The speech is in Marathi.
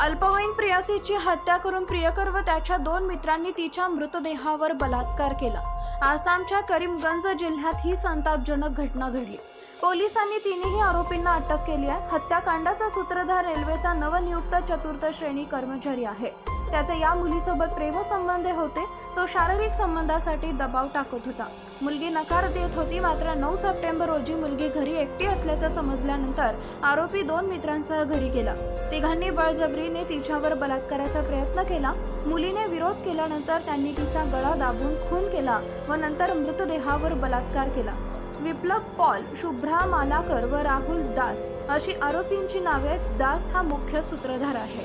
अल्पवयीन प्रियासीची हत्या करून प्रियकर व त्याच्या दोन मित्रांनी तिच्या मृतदेहावर बलात्कार केला. आसामच्या करीमगंज जिल्ह्यात ही संतापजनक घटना घडली. पोलिसांनी तिन्ही आरोपींना अटक केली आहे. हत्याकांडाचा सूत्रधार रेल्वेचा नवनियुक्त चतुर्थ श्रेणी कर्मचारी आहे. त्याचे या मुलीसोबत प्रेमसंबंध होते तो शारीरिक संबंधासाठी दबाव टाकत होता. मुलगी नकार देत होती मात्र नऊ सप्टेंबर रोजी मुलगी घरी एकटी असल्याचं समजल्यानंतर आरोपी दोन मित्रांसह घरी गेला. तिघांनी बळजबरीने तिच्यावर बलात्काराचा प्रयत्न केला. मुलीने विरोध केल्यानंतर त्यांनी तिचा गळा दाबून खून केला व नंतर मृतदेहावर बलात्कार केला. विप्लव पॉल शुभ्रा मालाकर व राहुल दास अशी आरोपींची नावे दास हा मुख्य सूत्रधार आहे.